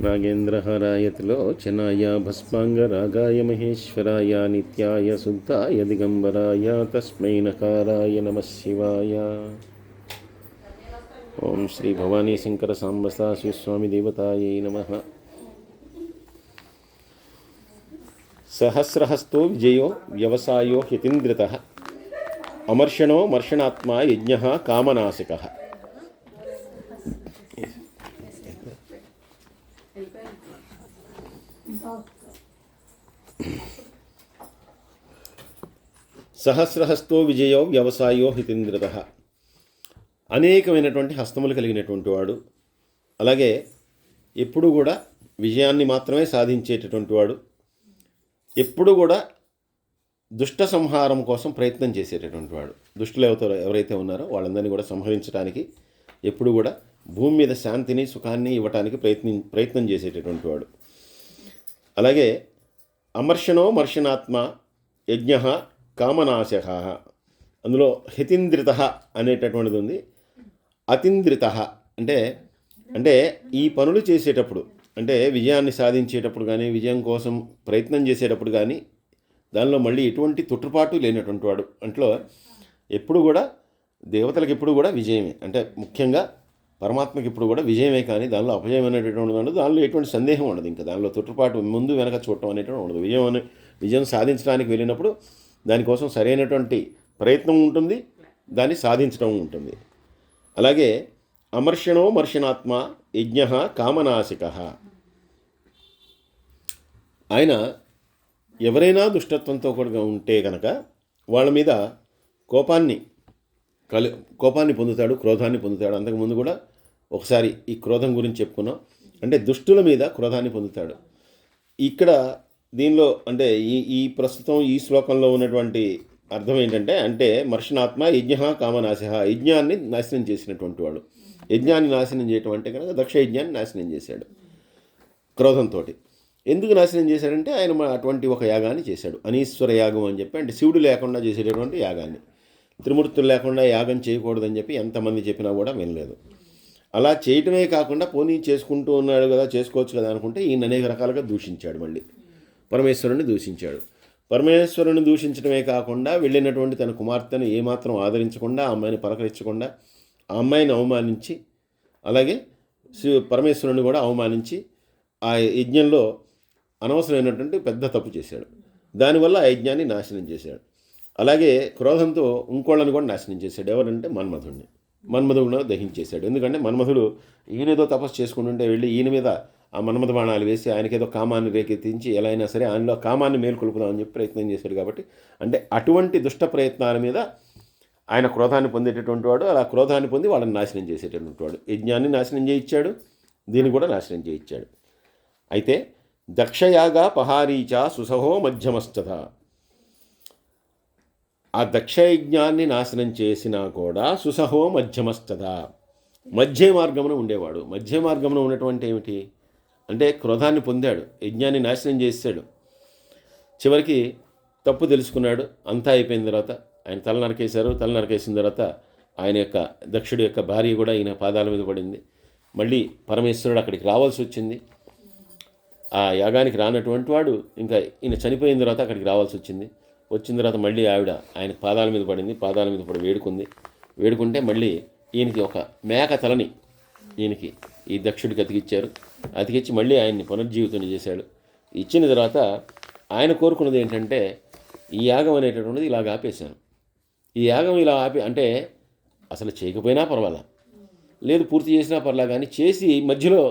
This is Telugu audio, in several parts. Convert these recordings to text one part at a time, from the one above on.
నాగేంద్రహారాయ భస్మాంగ రాగాయ మహేశ్వరాయ నిత్యాయ శుద్ధాయ దిగంబరాయ తస్మై నకారాయ నమ శివాయ. ఓం శ్రీ భవానీ శంకర సాంబసా శివస్వామి దేవతాయై నమ. సహస్రహస్తో విజయో వ్యవసాయో హితీంద్రిత. అమర్షణో మర్షణాత్మా యజ్ఞ కామనాశక. సహస్రహస్తో విజయో వ్యవసాయో హితేంద్రత అనేకమైనటువంటి హస్తములు కలిగినటువంటి వాడు అలాగే ఎప్పుడు కూడా విజయాన్ని మాత్రమే సాధించేటటువంటి వాడు ఎప్పుడు కూడా దుష్ట సంహారం కోసం ప్రయత్నం చేసేటటువంటి వాడు. దుష్టులు ఎవరు ఎవరైతే ఉన్నారో వాళ్ళందరినీ కూడా సంహరించడానికి ఎప్పుడు కూడా భూమి మీద శాంతిని సుఖాన్ని ఇవ్వటానికి ప్రయత్ని ప్రయత్నం చేసేటటువంటి వాడు. అలాగే అమర్షణో మర్షణాత్మ యజ్ఞ కామనాశ. అందులో హితింద్రిత అనేటటువంటిది ఉంది. అతింద్రిత అంటే అంటే ఈ పనులు చేసేటప్పుడు అంటే విజయాన్ని సాధించేటప్పుడు కానీ విజయం కోసం ప్రయత్నం చేసేటప్పుడు కానీ దానిలో మళ్ళీ ఎటువంటి తొట్టుపాటు లేనటువంటి వాడు. అంట్లో ఎప్పుడు కూడా దేవతలకు ఎప్పుడు కూడా విజయమే. అంటే ముఖ్యంగా పరమాత్మకి ఇప్పుడు కూడా విజయమే కానీ దానిలో అపజయం అనేటటువంటి ఉండదు. దానిలో ఎటువంటి సందేహం ఉండదు. ఇంకా దానిలో తొట్టుపాటు ముందు వెనక చూడటం అనేటువంటి ఉండదు. విజయం అనే విజయం సాధించడానికి వెళ్ళినప్పుడు దానికోసం సరైనటువంటి ప్రయత్నం ఉంటుంది. దాన్ని సాధించడం ఉంటుంది. అలాగే అమర్షణో మర్షణాత్మ యజ్ఞ కామనాశిక. ఆయన ఎవరైనా దుష్టత్వంతో కూడా ఉంటే కనుక వాళ్ళ మీద కోపాన్ని కలి కోపాన్ని పొందుతాడు క్రోధాన్ని పొందుతాడు. అంతకుముందు కూడా ఒకసారి ఈ క్రోధం గురించి చెప్పుకున్నాం. అంటే దుష్టుల మీద క్రోధాన్ని పొందుతాడు. ఇక్కడ దీనిలో అంటే ఈ ఈ ప్రస్తుతం ఈ శ్లోకంలో ఉన్నటువంటి అర్థం ఏంటంటే అంటే మర్షణాత్మ యజ్ఞ కామనాశ యజ్ఞాన్ని నాశనం చేసినటువంటి వాడు. యజ్ఞాన్ని నాశనం చేయటం అంటే కనుక దక్ష యజ్ఞాన్ని నాశనం చేశాడు క్రోధంతో ఎందుకు నాశనం చేశాడంటే ఆయన అటువంటి ఒక యాగాన్ని చేశాడు. అనీశ్వర యాగం అని చెప్పి అంటే శివుడు లేకుండా చేసేటటువంటి యాగాన్ని. త్రిమూర్తులు లేకుండా యాగం చేయకూడదని చెప్పి ఎంతమంది చెప్పినా కూడా వినలేదు. అలా చేయటమే కాకుండా పోనీ చేసుకుంటూ ఉన్నాడు కదా చేసుకోవచ్చు కదా అనుకుంటే ఈయన అనేక రకాలుగా దూషించాడు మళ్ళీ. పరమేశ్వరుని దూషించాడు. పరమేశ్వరుని దూషించడమే కాకుండా వెళ్ళినటువంటి తన కుమార్తెను ఏమాత్రం ఆదరించకుండా ఆ అమ్మాయిని పలకరించకుండా ఆ అమ్మాయిని అవమానించి అలాగే శివ పరమేశ్వరుని కూడా అవమానించి ఆ యజ్ఞంలో అనవసరమైనటువంటి పెద్ద తప్పు చేశాడు. దానివల్ల ఆ యజ్ఞాన్ని నాశనం చేశాడు. అలాగే క్రోధంతో ఇంకోళ్ళని కూడా నాశనం చేశాడు. ఎవరంటే మన్మధుణ్ణి. మన్మధుడు దహించేశాడు. ఎందుకంటే మన్మధుడు ఈయనేదో తపస్సు చేసుకుంటుంటే వెళ్ళి ఈయన మీద ఆ మన్మధ బాణాలు వేసి ఆయనకేదో కామాన్ని రేకెత్తించి ఎలా అయినా సరే ఆయనలో కామాన్ని మేల్కొల్పుదామని చెప్పి ప్రయత్నం చేశాడు కాబట్టి అంటే అటువంటి దుష్ట ప్రయత్నాల మీద ఆయన క్రోధాన్ని పొందేటటువంటి వాడు అలా క్రోధాన్ని పొంది వాళ్ళని నాశనం చేసేటటువంటి వాడు. యజ్ఞాన్ని నాశనం చేయించాడు దీన్ని కూడా నాశనం చేయించాడు. అయితే దక్షయాగా పహారీచ సుసహో మధ్యమస్తథ. ఆ దక్షయజ్ఞాన్ని నాశనం చేసినా కూడా సుసహో మధ్యమస్థత మధ్య మార్గమున ఉండేవాడు. మధ్య మార్గమున ఉన్నటువంటి ఏమిటి? అంటే క్రోధాన్ని పొందాడు. యజ్ఞాన్ని నాశనం చేశాడు. చివరికి తప్పు తెలుసుకున్నాడు. అంతా అయిపోయిన తర్వాత ఆయన తల నరకేశారు. తల నరకేసిన తర్వాత ఆయన యొక్క దక్షుడి యొక్క భార్య కూడా ఈయన పాదాల మీద పడింది. మళ్ళీ పరమేశ్వరుడు అక్కడికి రావాల్సి వచ్చింది. ఆ యాగానికి రానటువంటి వాడు ఇంకా ఈయన చనిపోయిన తర్వాత అక్కడికి రావాల్సి వచ్చింది. వచ్చిన తర్వాత మళ్ళీ ఆవిడ ఆయన పాదాల మీద పడింది పాదాల మీద పడి వేడుకుంది. వేడుకుంటే మళ్ళీ ఈయనకి ఒక మేక తలని ఈయనకి ఈ దక్షుడికి అతికిచ్చారు. అతికిచ్చి మళ్ళీ ఆయన్ని పునర్జీవితం చేశాడు. ఇచ్చిన తర్వాత ఆయన కోరుకున్నది ఏంటంటే ఈ యాగం అనేటటువంటిది ఇలాగ ఆపేశాను. ఈ యాగం ఇలా ఆపి అంటే అసలు చేయకపోయినా పర్వాలా? లేదు పూర్తి చేసినా పర్లా కానీ చేసి మధ్యలో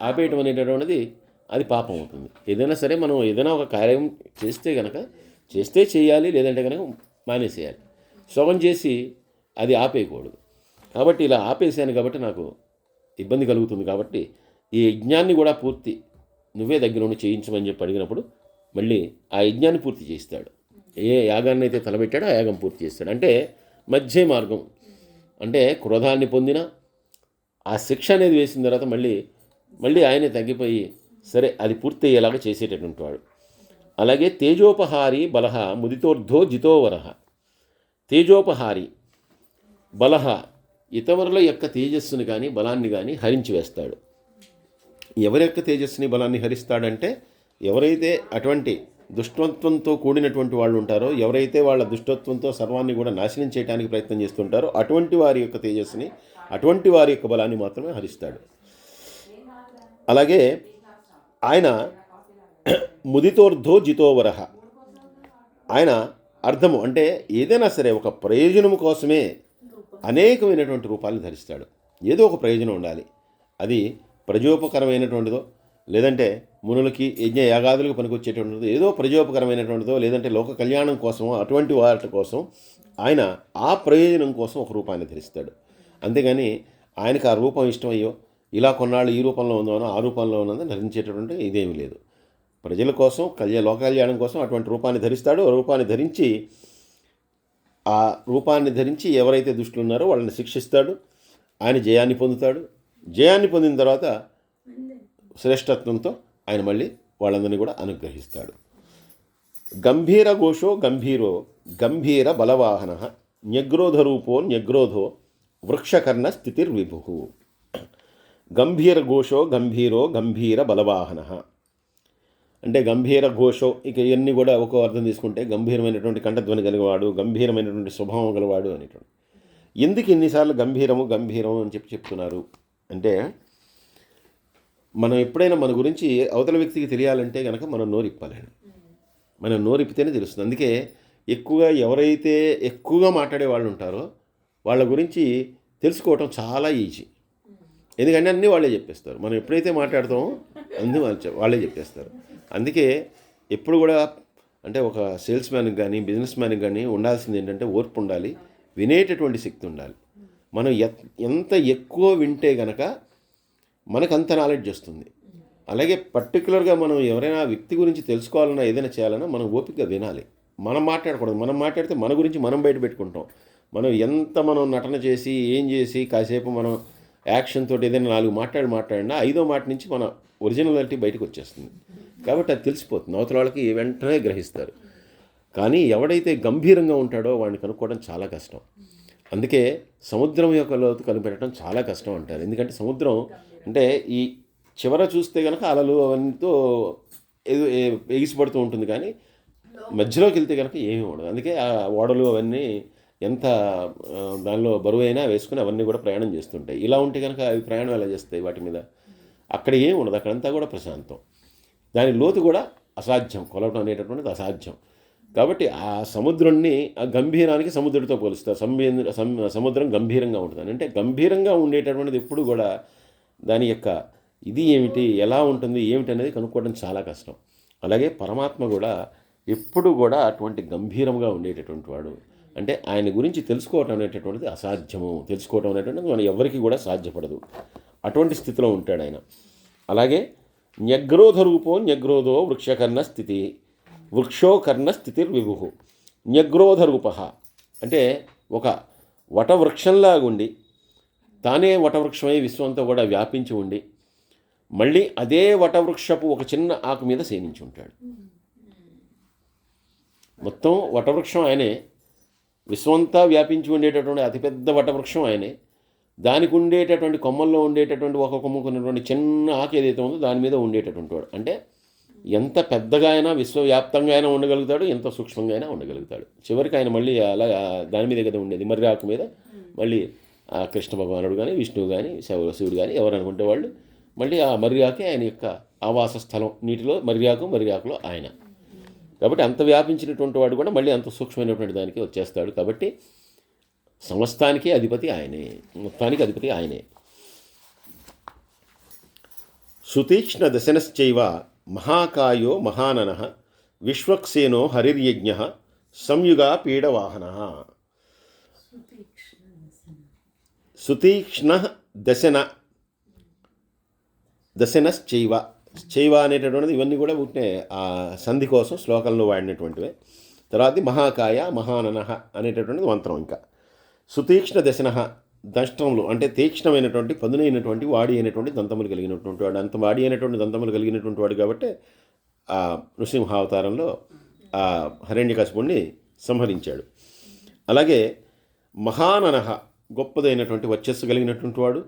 ఆపేయటం అనేటటువంటిది అది పాపం అవుతుంది. ఏదైనా సరే మనం ఏదైనా ఒక కార్యం చేస్తే కనుక చేస్తే చేయాలి లేదంటే కనుక మానేసేయాలి. సగం చేసి అది ఆపేయకూడదు. కాబట్టి ఇలా ఆపేసాను కాబట్టి నాకు ఇబ్బంది కలుగుతుంది కాబట్టి ఈ యజ్ఞాన్ని కూడా పూర్తి నువ్వే దగ్గర ఉండి చేయించమని చెప్పి అడిగినప్పుడు మళ్ళీ ఆ యజ్ఞాన్ని పూర్తి చేస్తాడు ఏ యాగాన్ని అయితే తలబెట్టాడో ఆ యాగం పూర్తి చేస్తాడు. అంటే మధ్య మార్గం. అంటే క్రోధాన్ని పొందిన ఆ శిక్ష అనేది వేసిన తర్వాత మళ్ళీ మళ్ళీ ఆయనే తగ్గిపోయి సరే అది పూర్తి అయ్యేలాగా చేసేటటువంటి వాడు. అలాగే తేజోపహారి బలహ ముదితోర్ధో జితోవరహ తేజోపహారి బలహ ఇతవరుల యొక్క తేజస్సుని కానీ బలాన్ని కానీ హరించి వేస్తాడు. ఎవరి యొక్క తేజస్సుని బలాన్ని హరిస్తాడంటే ఎవరైతే అటువంటి దుష్టత్వంతో కూడినటువంటి వాళ్ళు ఉంటారో ఎవరైతే వాళ్ళ దుష్టత్వంతో సర్వాన్ని కూడా నాశనం చేయడానికి ప్రయత్నం చేస్తుంటారో అటువంటి వారి యొక్క తేజస్సుని అటువంటి వారి యొక్క బలాన్ని మాత్రమే హరిస్తాడు. అలాగే ఆయన ముదితోర్ధో జితోవరహ ఆయన అర్థము అంటే ఏదైనా సరే ఒక ప్రయోజనం కోసమే అనేకమైనటువంటి రూపాలను ధరిస్తాడు. ఏదో ఒక ప్రయోజనం ఉండాలి. అది ప్రజోపకరమైనటువంటిదో లేదంటే మునులకి యజ్ఞ యాగాదులకు పనికొచ్చేటువంటిదో ఏదో ప్రజోపకరమైనటువంటిదో లేదంటే లోక కళ్యాణం కోసమో అటువంటి వాటి కోసం ఆయన ఆ ప్రయోజనం కోసం ఒక రూపాన్ని ధరిస్తాడు. అంతేగాని ఆయనకు ఆ రూపం ఇష్టమయ్యో ఇలా కొన్నాళ్ళు ఈ రూపంలో ఉందో ఆ రూపంలో ఉన్నదని ధరించేటటువంటి ఇదేమీ లేదు. ప్రజల కోసం కళ్యాణ లోకల్యాణం కోసం అటువంటి రూపాన్ని ధరిస్తాడు. రూపాన్ని ధరించి ఆ రూపాన్ని ధరించి ఎవరైతే దుష్టులు ఉన్నారో వాళ్ళని శిక్షిస్తాడు. ఆయన జయాన్ని పొందుతాడు. జయాన్ని పొందిన తర్వాత శ్రేష్టత్వంతో ఆయన మళ్ళీ వాళ్ళందరినీ కూడా అనుగ్రహిస్తాడు. గంభీర ఘోషో గంభీరో గంభీర బలవాహన న్యగ్రోధ రూపో న్యగ్రోధో వృక్షకర్ణ స్థితిర్విభు. గంభీర ఘోషో గంభీరో గంభీర బలవాహన. అంటే గంభీర ఘోషో ఇక ఇవన్నీ కూడా ఒక అర్థం తీసుకుంటే గంభీరమైనటువంటి కంఠధ్వని కలిగేవాడు గంభీరమైనటువంటి స్వభావం గలవాడు అనేటువంటి ఎందుకు ఇన్నిసార్లు గంభీరము గంభీరము అని చెప్పి చెప్తున్నారు? అంటే మనం ఎప్పుడైనా మన గురించి అవతల వ్యక్తికి తెలియాలంటే కనుక మనం నోరిప్పాలండి మనం నోరిప్పితేనే తెలుస్తుంది. అందుకే ఎక్కువగా ఎవరైతే ఎక్కువగా మాట్లాడే వాళ్ళు ఉంటారో వాళ్ళ గురించి తెలుసుకోవటం చాలా ఈజీ. ఎందుకంటే అన్నీ వాళ్ళే చెప్పేస్తారు. మనం ఎప్పుడైతే మాట్లాడతామో అన్నీ వాళ్ళు వాళ్ళే చెప్పేస్తారు. అందుకే ఎప్పుడు కూడా అంటే ఒక సేల్స్ మ్యాన్కి కానీ బిజినెస్ మ్యాన్కి కానీ ఉండాల్సింది ఏంటంటే ఓర్పు ఉండాలి వినేటటువంటి శక్తి ఉండాలి. మనం ఎత్- ఎంత ఎక్కువ వింటే గనక మనకు అంత నాలెడ్జ్ వస్తుంది. అలాగే పర్టికులర్గా మనం ఎవరైనా వ్యక్తి గురించి తెలుసుకోవాలన్నా ఏదైనా చేయాలన్నా మనం ఓపికగా వినాలి. మనం మాట్లాడకూడదు. మనం మాట్లాడితే మన గురించి మనం బయట పెట్టుకుంటాం. మనం ఎంత మనం నటన చేసి ఏం చేసి కాసేపు మనం యాక్షన్ తోటి ఏదైనా నాలుగు మాట్లాడి మాట్లాడినా ఐదో మాట నుంచి మన ఒరిజినాలిటీ బయటకు వచ్చేస్తుంది. కాబట్టి అది తెలిసిపోతుంది. అవతల వాళ్ళకి వెంటనే గ్రహిస్తారు. కానీ ఎవడైతే గంభీరంగా ఉంటాడో వాడిని కనుక్కోవడం చాలా కష్టం. అందుకే సముద్రం యొక్క లోతు కనిపెట్టడం చాలా కష్టం అంటారు. ఎందుకంటే సముద్రం అంటే ఈ చివర చూస్తే కనుక అలలు అవన్నీతో ఏ- ఎగిసిపడుతూ ఉంటుంది కానీ మధ్యలోకి వెళ్తే కనుక ఏమీ ఉండదు. అందుకే ఆ ఓడలు అవన్నీ ఎంత దానిలో బరువు అయినా వేసుకుని అవన్నీ కూడా ప్రయాణం చేస్తుంటాయి. ఇలా ఉంటే కనుక అవి ప్రయాణం ఎలా చేస్తాయి వాటి మీద? అక్కడ ఏం ఉండదు. అక్కడంతా కూడా ప్రశాంతం. దాని లోతు కూడా అసాధ్యం కొలవటం అనేటటువంటిది అసాధ్యం. కాబట్టి ఆ సముద్రాన్ని ఆ గంభీరానికి సముద్రుడితో పోలుస్తారు. సంబీ- సముద్రం గంభీరంగా ఉంటుంది. అంటే గంభీరంగా ఉండేటటువంటిది ఎప్పుడు కూడా దాని యొక్క ఇది ఏమిటి ఎలా ఉంటుంది ఏమిటి అనేది కనుక్కోవడం చాలా కష్టం. అలాగే పరమాత్మ కూడా ఎప్పుడు కూడా అటువంటి గంభీరంగా ఉండేటటువంటి వాడు. అంటే ఆయన గురించి తెలుసుకోవటం అనేటటువంటిది అసాధ్యము. తెలుసుకోవటం అనేటువంటిది మన ఎవరికి కూడా సాధ్యపడదు. అటువంటి స్థితిలో ఉంటాడు ఆయన. అలాగే న్యగ్రోధ రూపో న్యగ్రోధో వృక్షకర్ణ స్థితి వృక్షో కర్ణ స్థితిర్విభు. న్యగ్రోధ రూప అంటే ఒక వటవృక్షంలాగుండి తానే వటవృక్షమై విశ్వంతో కూడా వ్యాపించి ఉండి మళ్ళీ అదే వటవృక్షపు ఒక చిన్న ఆకు మీద సేనించి ఉంటాడు. మొత్తం వటవృక్షం ఆయనే విశ్వంతా వ్యాపించి ఉండేటటువంటి అతిపెద్ద వటవృక్షం ఆయనే. దానికి ఉండేటటువంటి కొమ్మల్లో ఉండేటటువంటి ఒక కొమ్మకు ఉన్నటువంటి చిన్న ఆకు ఏదైతే ఉందో దాని మీద ఉండేటటువంటి వాడు. అంటే ఎంత పెద్దగా అయినా విశ్వవ్యాప్తంగా అయినా ఉండగలుగుతాడు ఎంత సూక్ష్మంగా అయినా ఉండగలుగుతాడు. చివరికి ఆయన మళ్ళీ అలా దాని మీద కదా ఉండేది. మర్రి ఆకు మీద మళ్ళీ ఆ కృష్ణ భగవానుడు కానీ విష్ణువు కానీ శివ శివుడు కానీ ఎవరు అనుకుంటే వాళ్ళు మళ్ళీ ఆ మర్యాకే ఆయన యొక్క ఆవాస స్థలం నీటిలో మర్యాకు మర్యాకులో ఆయన. కాబట్టి అంత వ్యాపించినటువంటి వాడు కూడా మళ్ళీ అంత సూక్ష్మమైనటువంటి దానికి వచ్చేస్తాడు. కాబట్టి సమస్తానికి అధిపతి ఆయనే. మొత్తానికి అధిపతి ఆయనే. సుతీక్ష్ణ దశనశ్చైవ మహాకాయో మహానన విశ్వక్సేనో హరిర్యజ్ఞ సంయుగా పీడవాహన. సుతీక్ష్ణ దశన దశనశ్చైవ. చైవ అనేటటువంటిది ఇవన్నీ కూడా ఉంటే ఆ సంధి కోసం శ్లోకంలో వాడినటువంటివే. తర్వాత మహాకాయ మహానన అనేటటువంటిది మంత్రం ఇంకా. సుతీక్ష్ణ దశన దంష్టములు అంటే తీక్ష్ణమైనటువంటి పదునైనటువంటి వాడి అయినటువంటి దంతములు కలిగినటువంటి వాడు. అంత వాడి అయినటువంటి దంతములు కలిగినటువంటి వాడు కాబట్టి ఆ నృసింహావతారంలో ఆ హరణ్యకశపుణ్ణి సంహరించాడు. అలాగే మహాననహ గొప్పదైనటువంటి వర్చస్సు కలిగినటువంటి వాడు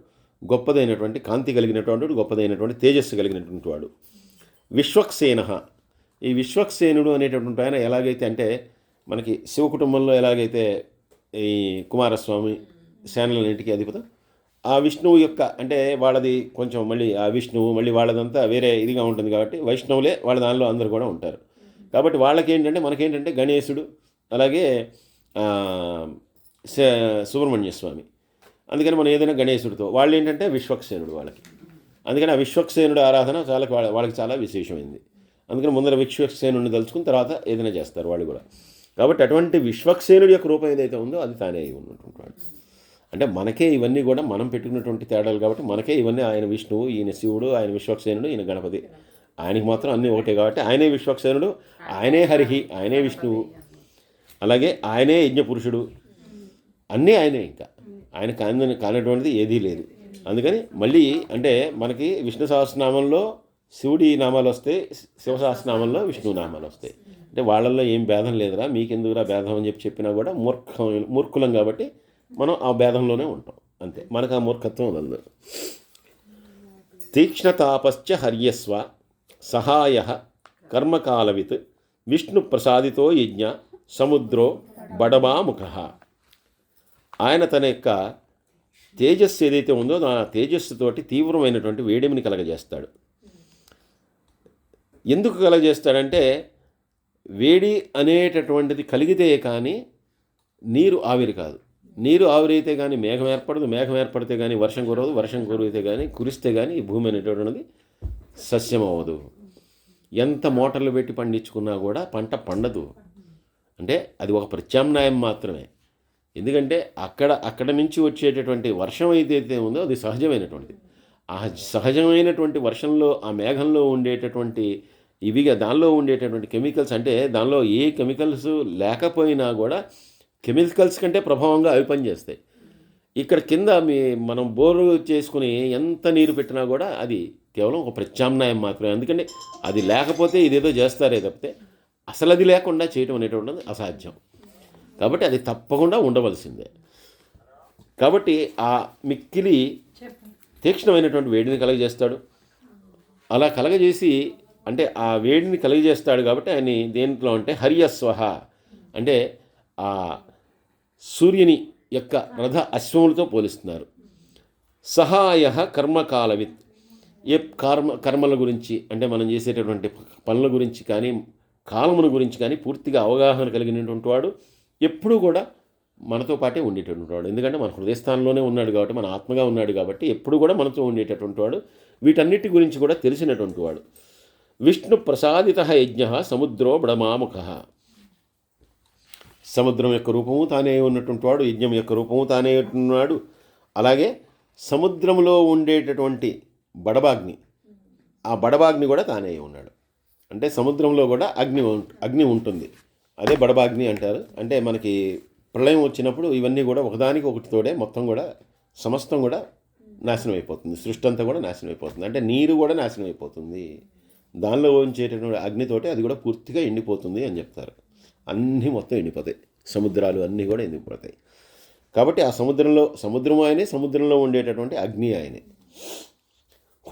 గొప్పదైనటువంటి కాంతి కలిగినటువంటి వాడు, గొప్పదైనటువంటి తేజస్సు కలిగినటువంటి వాడు. విశ్వక్సేన. ఈ విశ్వక్సేనుడు అనేటటువంటి ఆయన ఎలాగైతే అంటే మనకి శివ కుటుంబంలో ఎలాగైతే ఈ కుమారస్వామి సేనలన్నింటికి అధిపతి. ఆ విష్ణువు యొక్క అంటే వాళ్ళది కొంచెం మళ్ళీ ఆ విష్ణువు మళ్ళీ వాళ్ళదంతా వేరే ఇదిగా ఉంటుంది కాబట్టి వైష్ణవులే వాళ్ళ దానిలో అందరూ కూడా ఉంటారు. కాబట్టి వాళ్ళకి ఏంటంటే మనకేంటంటే గణేశుడు అలాగే సుబ్రహ్మణ్య స్వామి అందుకని మనం ఏదైనా గణేశుడితో వాళ్ళు ఏంటంటే విశ్వక్సేనుడు వాళ్ళకి. అందుకని ఆ విశ్వక్సేనుడు ఆరాధన చాలా వాళ్ళకి చాలా విశేషమైంది. అందుకని ముందర విశ్వక్సేనుడిని తలుచుకుని తర్వాత ఏదైనా చేస్తారు వాళ్ళు కూడా. కాబట్టి అటువంటి విశ్వక్సేనుడి యొక్క రూపం ఏదైతే ఉందో అది తానే అయి ఉన్నటువంటి అంటే మనకే ఇవన్నీ కూడా మనం పెట్టుకున్నటువంటి తేడాలు కాబట్టి మనకే ఇవన్నీ ఆయన విష్ణువు ఈయన శివుడు ఆయన విశ్వక్సేనుడు ఈయన గణపతి. ఆయనకి మాత్రం అన్నీ ఒకటే కాబట్టి ఆయనే విశ్వక్సేనుడు ఆయనే హరిహి ఆయనే విష్ణువు. అలాగే ఆయనే యజ్ఞపురుషుడు. అన్నీ ఆయనే ఇంకా. ఆయన కాని కానటువంటిది ఏదీ లేదు. అందుకని మళ్ళీ అంటే మనకి విష్ణు సహస్రనామంలో శివుడి నామాలు వస్తాయి శివ సహస్రనామంలో విష్ణు నామాలు వస్తాయి. అంటే వాళ్ళల్లో ఏం భేదం లేదురా మీకెందుకురా భేదం అని చెప్పి చెప్పినా కూడా మూర్ఖం మూర్ఖులం కాబట్టి మనం ఆ భేదంలోనే ఉంటాం. అంతే. మనకు ఆ మూర్ఖత్వం వదలదు తీక్ష్ణతాపశ్చ హర్యస్వ సహాయ కర్మకాలవిత్ విష్ణు ప్రసాదితో యజ్ఞ సముద్రో బడబాముఖ ఆయన తన యొక్క తేజస్సు ఏదైతే ఉందో ఆ తేజస్సుతోటి తీవ్రమైనటువంటి వేడిమిని కలగజేస్తాడు. ఎందుకు కలగజేస్తాడంటే వేడి అనేటటువంటిది కలిగితే కానీ నీరు ఆవిరి కాదు. నీరు ఆవిరైతే కానీ మేఘం ఏర్పడదు మేఘం ఏర్పడితే కానీ వర్షం కురవదు వర్షం కురిగితే కానీ కురిస్తే కానీ ఈ భూమి అనేటటువంటిది సస్యం అవ్వదు ఎంత మోటార్లు పెట్టి పండించుకున్నా కూడా పంట పండదు. అంటే అది ఒక ప్రత్యామ్నాయం మాత్రమే. ఎందుకంటే అక్కడ అక్కడ నుంచి వచ్చేటటువంటి వర్షం ఏదైతే ఉందో అది సహజమైనటువంటిది. ఆ సహజమైనటువంటి వర్షంలో ఆ మేఘంలో ఉండేటటువంటి ఇవిగా దానిలో ఉండేటటువంటి కెమికల్స్ అంటే దానిలో ఏ కెమికల్స్ లేకపోయినా కూడా కెమికల్స్ కంటే ప్రభావంగా అవి పనిచేస్తాయి. ఇక్కడ కింద మీ మనం బోరు చేసుకుని ఎంత నీరు పెట్టినా కూడా అది కేవలం ఒక ప్రత్యామ్నాయం మాత్రమే. ఎందుకంటే అది లేకపోతే ఇదేదో చేస్తారే తప్పితే అసలు అది లేకుండా చేయటం అనేటువంటిది అసాధ్యం. కాబట్టి అది తప్పకుండా ఉండవలసిందే. కాబట్టి ఆ మిక్కిలి తీక్ష్ణమైనటువంటి వేడిని కలగజేస్తాడు. అలా కలగజేసి అంటే ఆ వేడిని కలిగజేస్తాడు కాబట్టి ఆయన దేంట్లో అంటే హరియస్వహ. అంటే ఆ సూర్యుని యొక్క రథ అశ్వములతో పోలిస్తున్నారు. సహాయ కర్మకాలవిత్. ఏ కర్మ కర్మల గురించి అంటే మనం చేసేటటువంటి పనుల గురించి కానీ కాలముల గురించి కానీ పూర్తిగా అవగాహన కలిగినటువంటి వాడు ఎప్పుడూ కూడా మనతో పాటే ఉండేటటువంటి వాడు. ఎందుకంటే మన హృదయస్థానంలోనే ఉన్నాడు కాబట్టి మన ఆత్మగా ఉన్నాడు కాబట్టి ఎప్పుడు కూడా మనతో ఉండేటటువంటి వాడు. వీటన్నిటి గురించి కూడా తెలిసినటువంటి వాడు. విష్ణు ప్రసాదిత యజ్ఞ సముద్రో బ్రహ్మాముఖ. సముద్రం యొక్క రూపము తానే ఉన్నటువంటి వాడు యజ్ఞం యొక్క రూపము తానే ఉన్నాడు అలాగే సముద్రంలో ఉండేటటువంటి బడబాగ్ని ఆ బడబాగ్ని కూడా తానే ఉన్నాడు. అంటే సముద్రంలో కూడా అగ్ని అగ్ని ఉంటుంది. అదే బడబాగ్ని అంటారు. అంటే మనకి ప్రళయం వచ్చినప్పుడు ఇవన్నీ కూడా ఒకదానికి ఒకటి తోడే మొత్తం కూడా సమస్తం కూడా నాశనం అయిపోతుంది. సృష్టి అంతా కూడా నాశనం అయిపోతుంది. అంటే నీరు కూడా నాశనం అయిపోతుంది. దానిలో ఉంచేటటువంటి అగ్నితోటి అది కూడా పూర్తిగా ఎండిపోతుంది అని చెప్తారు. అన్నీ మొత్తం ఎండిపోతాయి. సముద్రాలు అన్నీ కూడా ఎండిపోతాయి. కాబట్టి ఆ సముద్రంలో సముద్రం ఆయనే సముద్రంలో ఉండేటటువంటి అగ్ని ఆయనే.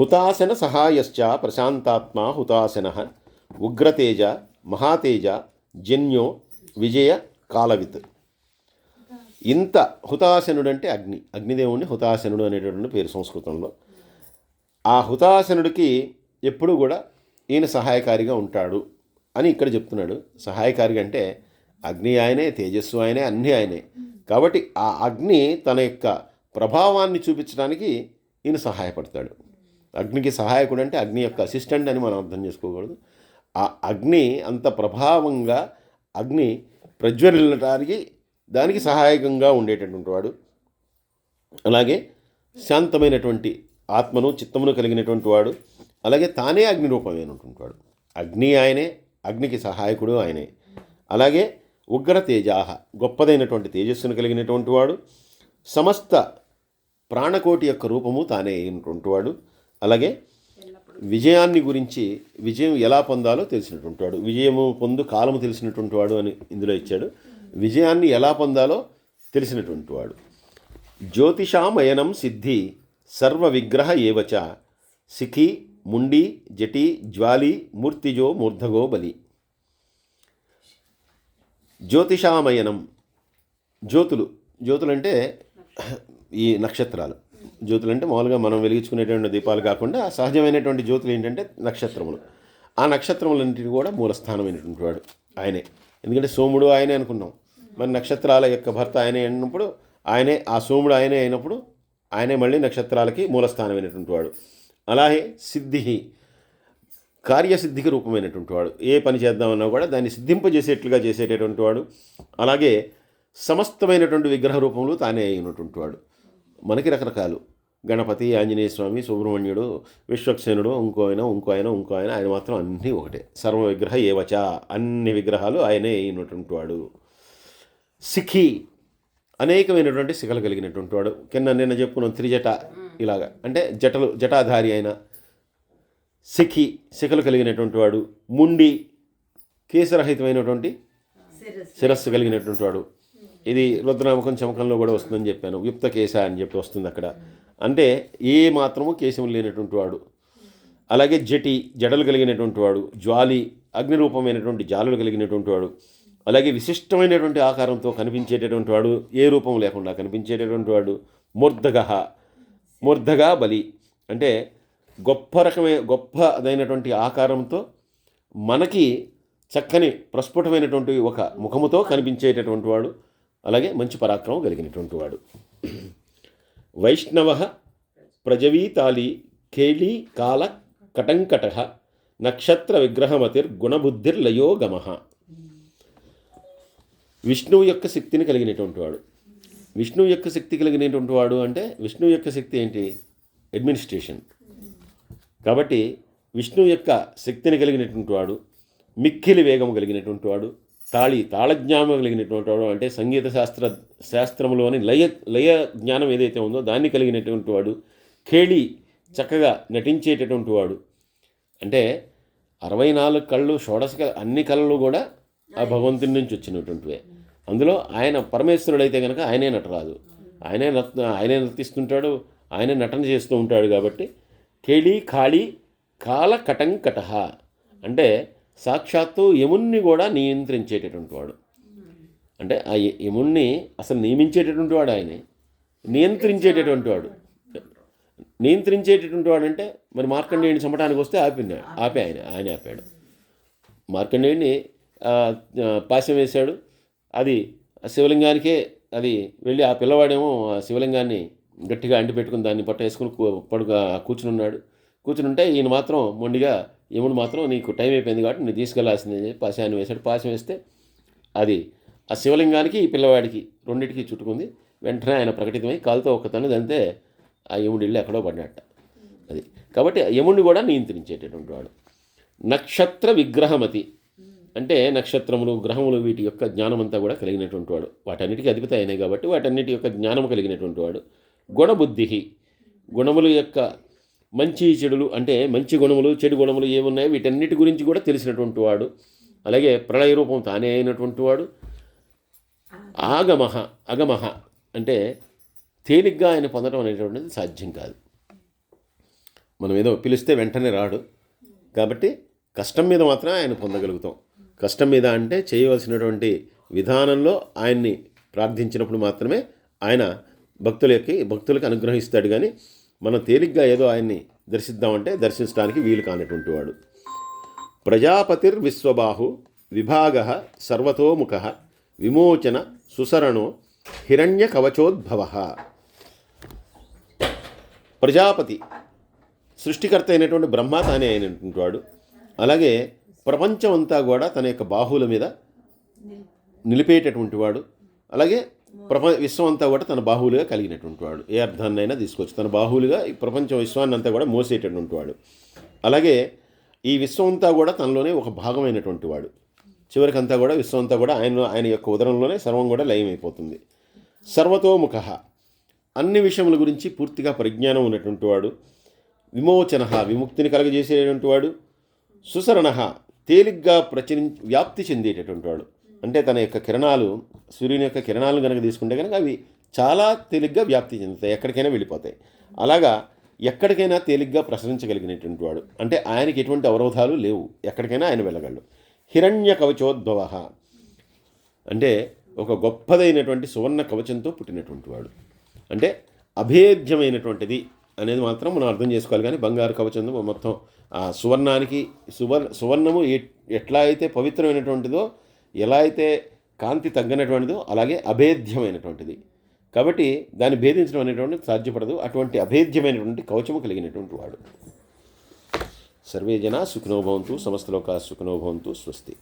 హుతాసన సహాయశ్చ ప్రశాంతాత్మ హుతాసన ఉగ్రతేజ మహాతేజ జన్యో విజయ కాలవిత్. ఇంత హుతాసనుడు అంటే అగ్ని. అగ్నిదేవుణ్ణి హుతాసనుడు అనేటటువంటి పేరు సంస్కృతంలో. ఆ హుతాసనుడికి ఎప్పుడూ కూడా ఈయన సహాయకారిగా ఉంటాడు అని ఇక్కడ చెప్తున్నాడు. సహాయకారిగా అంటే అగ్ని ఆయనే తేజస్సు ఆయనే అన్నీ ఆయనే. కాబట్టి ఆ అగ్ని తన యొక్క ప్రభావాన్ని చూపించడానికి ఈయన సహాయపడతాడు. అగ్నికి సహాయకుడు అంటే అగ్ని యొక్క అసిస్టెంట్ అని మనం అర్థం చేసుకోకూడదు. ఆ అగ్ని అంత ప్రభావంగా అగ్ని ప్రజ్వలించడానికి దానికి సహాయకంగా ఉండేటటువంటి వాడు. అలాగే శాంతమైనటువంటి ఆత్మను చిత్తమును కలిగినటువంటి వాడు. అలాగే తానే అగ్ని రూపమైనటువంటి వాడు అగ్ని ఆయనే అగ్నికి సహాయకుడు ఆయనే. అలాగే ఉగ్ర తేజాహ గొప్పదైనటువంటి తేజస్సును కలిగినటువంటి వాడు సమస్త ప్రాణకోటి యొక్క రూపము తానే అయినటువంటి వాడు అలాగే విజయాన్ని గురించి విజయం ఎలా పొందాలో తెలిసినటువంటి వాడు. విజయము పొందు కాలము తెలిసినటువంటి వాడు అని ఇందులో ఇచ్చాడు. విజయాన్ని ఎలా పొందాలో తెలిసినటువంటి వాడు. జ్యోతిషామయనం సిద్ధి సర్వ విగ్రహ ఏవచ సిఖి ముండి జటి జ్వాలి మూర్తిజో మూర్ధగో బలి. జ్యోతిషామయనం. జ్యోతులు. జ్యోతులు అంటే ఈ నక్షత్రాలు. జ్యోతులు అంటే మామూలుగా మనం వెలిగించుకునేటువంటి దీపాలు కాకుండా సహజమైనటువంటి జ్యోతులు ఏంటంటే నక్షత్రములు. ఆ నక్షత్రములన్నింటినీ కూడా మూలస్థానమైనటువంటి వాడు ఆయనే. ఎందుకంటే సోముడు ఆయనే అనుకున్నాం. మరి నక్షత్రాల యొక్క భర్త ఆయనే అన్నప్పుడు ఆయనే ఆ సోముడు ఆయనే అయినప్పుడు ఆయనే మళ్ళీ నక్షత్రాలకి మూలస్థానమైనటువంటి వాడు. అలాగే సిద్ధి కార్యసిద్ధికి రూపమైనటువంటి వాడు. ఏ పని చేద్దామన్నా కూడా దాన్ని సిద్ధింపజేసేట్లుగా చేసేటటువంటి వాడు. అలాగే సమస్తమైనటువంటి విగ్రహ రూపంలో తానే అయినటువంటి వాడు. మనకి రకరకాలు. గణపతి ఆంజనేయ స్వామి సుబ్రహ్మణ్యుడు విశ్వక్సేనుడు ఇంకో ఆయన ఇంకో ఆయన ఇంకో ఆయన ఆయన మాత్రం అన్నీ ఒకటే. సర్వ విగ్రహ ఏవచ అన్ని విగ్రహాలు ఆయనే అయినటువంటి వాడు. సిఖి అనేకమైనటువంటి శిఖలు కలిగినటువంటి వాడు. కింద నిన్న చెప్పుకున్నాం త్రిజట ఇలాగా. అంటే జటలు జటాధారి అయిన సిఖి శిఖలు కలిగినటువంటి వాడు. ముండి కేశరహితమైనటువంటి శిరస్సు. కలిగినటువంటి వాడు. ఇది రుద్రనామకం చమకంలో కూడా వస్తుందని చెప్పాను. యుక్త కేశ అని చెప్పి వస్తుంది అక్కడ. అంటే ఏ మాత్రము కేశం లేనటువంటి వాడు. అలాగే జటి జడలు కలిగినటువంటి వాడు. జ్వాలి అగ్నిరూపమైనటువంటి జాలులు కలిగినటువంటి వాడు. అలాగే విశిష్టమైనటువంటి ఆకారంతో కనిపించేటటువంటి వాడు. ఏ రూపం లేకుండా కనిపించేటటువంటి వాడు. మూర్ధగ మూర్ధగా బలి. అంటే గొప్ప రకమైన గొప్పదైనటువంటి ఆకారంతో మనకి చక్కని ప్రస్ఫుటమైనటువంటి ఒక ముఖముతో కనిపించేటటువంటి వాడు అలాగే మంచి పరాక్రమం కలిగినటువంటి వాడు. వైష్ణవ ప్రజవీతాళి కేళీ కాల కటంకట నక్షత్ర విగ్రహమతిర్ గుణబుద్ధిర్లయోగమ విష్ణువు యొక్క శక్తిని కలిగినటువంటి వాడు. విష్ణువు యొక్క శక్తి కలిగినటువంటి వాడు అంటే విష్ణువు యొక్క శక్తి ఏంటి? అడ్మినిస్ట్రేషన్ కాబట్టి విష్ణువు యొక్క శక్తిని కలిగినటువంటి వాడు మిక్కిలి వేగము కలిగినటువంటి వాడు తాళి తాళజ్ఞానం కలిగినటువంటి వాడు అంటే సంగీత శాస్త్ర శాస్త్రంలోని లయ లయ జ్ఞానం ఏదైతే ఉందో దాన్ని కలిగినటువంటి వాడు ఖేళి చక్కగా నటించేటటువంటి వాడు. అంటే అరవై నాలుగు కళ్ళు షోడశ అన్ని కళలు కూడా ఆ భగవంతుని నుంచి వచ్చినటువంటివే. అందులో ఆయన పరమేశ్వరుడు అయితే కనుక ఆయనే నటరాదు ఆయనే నర్త ఆయనే నర్తిస్తుంటాడు ఆయనే నటన చేస్తూ ఉంటాడు కాబట్టి కేళి ఖాళీ కాల కటంకటహ అంటే సాక్షాత్తు యముణ్ణి కూడా నియంత్రించేటటువంటి వాడు. అంటే ఆ యముణ్ణి అసలు నియమించేటటువంటి వాడు ఆయనే. నియంత్రించేటటువంటి వాడు. నియంత్రించేటటువంటి వాడు అంటే మరి మార్కండేయుని చంపడానికి వస్తే ఆపినాడు ఆపే ఆయన ఆయన ఆపాడు. మార్కండేయుని పాశం వేశాడు. అది ఆ శివలింగానికే అది వెళ్ళి ఆ పిల్లవాడేమో ఆ శివలింగాన్ని గట్టిగా అంటి పెట్టుకుని దాన్ని పట్ట వేసుకుని పడుగా కూర్చుని ఉన్నాడు ఈయన మాత్రం మొండిగా యముడు మాత్రం నీకు టైం అయిపోయింది కాబట్టి నేను తీసుకెళ్ళాల్సింది అని చెప్పి పాశాన్ని వేశాడు. పాశం వేస్తే అది ఆ శివలింగానికి ఈ పిల్లవాడికి రెండింటికి చుట్టుకుంది. వెంటనే ఆయన ప్రకటితమై కాలుతో ఒక్క తను అంతే ఆ యముడి ఇల్లు ఎక్కడో పడినట్ట అది. కాబట్టి యముడిని కూడా నియంత్రించేటటువంటి వాడు. నక్షత్ర విగ్రహమతి. అంటే నక్షత్రములు గ్రహములు వీటి యొక్క జ్ఞానమంతా కూడా కలిగినటువంటి వాడు. వాటన్నిటికీ అధిపతి అయినాయి కాబట్టి వాటన్నిటి యొక్క జ్ఞానము కలిగినటువంటి వాడు. గుణబుద్ధి. గుణముల యొక్క మంచి చెడులు అంటే మంచి గుణములు చెడు గుణములు ఏమున్నాయో వీటన్నిటి గురించి కూడా తెలిసినటువంటి వాడు. అలాగే ప్రళయ రూపం తానే అయినటువంటి వాడు. ఆగమహ అగమహ అంటే తేలిగ్గా ఆయన పొందడం అనేటువంటిది సాధ్యం కాదు. మనం ఏదో పిలిస్తే వెంటనే రాడు. కాబట్టి కష్టం మీద మాత్రం ఆయన పొందగలుగుతాం. కష్టం మీద అంటే చేయవలసినటువంటి విధానంలో ఆయన్ని ప్రార్థించినప్పుడు మాత్రమే ఆయన భక్తులకి భక్తులకి అనుగ్రహిస్తాడు. కానీ మనం తేలిగ్గా ఏదో ఆయన్ని దర్శిద్దామంటే దర్శించడానికి వీలు కానటువంటి వాడు. ప్రజాపతిర్ విశ్వబాహు విభాగ సర్వతోముఖ విమోచన సుసరణో హిరణ్య కవచోద్భవ. ప్రజాపతి సృష్టికర్త అయినటువంటి బ్రహ్మ తానే అయినటువంటి వాడు. అలాగే ప్రపంచం అంతా కూడా తన యొక్క బాహువుల మీద నిలిపేటటువంటి వాడు. అలాగే ప్రప విశ్వం అంతా కూడా తన బాహువులుగా కలిగినటువంటి వాడు. ఏ అర్థాన్నైనా తీసుకోవచ్చు. తన బాహువులుగా ఈ ప్రపంచం విశ్వాన్ని అంతా కూడా మోసేటటువంటి వాడు. అలాగే ఈ విశ్వం అంతా కూడా తనలోనే ఒక భాగమైనటువంటి వాడు. చివరికి అంతా కూడా విశ్వం అంతా కూడా ఆయన ఆయన యొక్క ఉదరంలోనే సర్వం కూడా లయమైపోతుంది. సర్వతోముఖ. అన్ని విషయముల గురించి పూర్తిగా పరిజ్ఞానం ఉన్నటువంటి వాడు. విమోచన. విముక్తిని కలగజేసేటువంటి వాడు. సుసరణ. తేలిగ్గా ప్రచురి వ్యాప్తి చెందేటటువంటి వాడు. అంటే తన యొక్క కిరణాలు సూర్యుని యొక్క కిరణాలను కనుక తీసుకుంటే కనుక అవి చాలా తేలిగ్గా వ్యాప్తి చెందుతాయి ఎక్కడికైనా వెళ్ళిపోతాయి. అలాగా ఎక్కడికైనా తేలిగ్గా ప్రసరించగలిగినటువంటి వాడు. అంటే ఆయనకి ఎటువంటి అవరోధాలు లేవు ఎక్కడికైనా ఆయన వెళ్ళగలడు. హిరణ్య కవచోద్భవ. అంటే ఒక గొప్పదైనటువంటి సువర్ణ కవచంతో పుట్టినటువంటి వాడు. అంటే అభేద్యమైనటువంటిది అనేది మాత్రం మనం అర్థం చేసుకోవాలి. కానీ బంగారు కవచం మొత్తం ఆ సువర్ణానికి సువర్ సువర్ణము ఎట్లా అయితే పవిత్రమైనటువంటిదో ఎలా అయితే కాంతి తగ్గనటువంటిదో అలాగే అభేద్యమైనటువంటిది. కాబట్టి దాన్ని భేదించడం అనేటువంటిది సాధ్యపడదు. అటువంటి అభేద్యమైనటువంటి కవచము కలిగినటువంటి వాడు. సర్వే జన సుఖినోభవంతు సమస్తలోకా సుఖినోభవంతు స్వస్తి.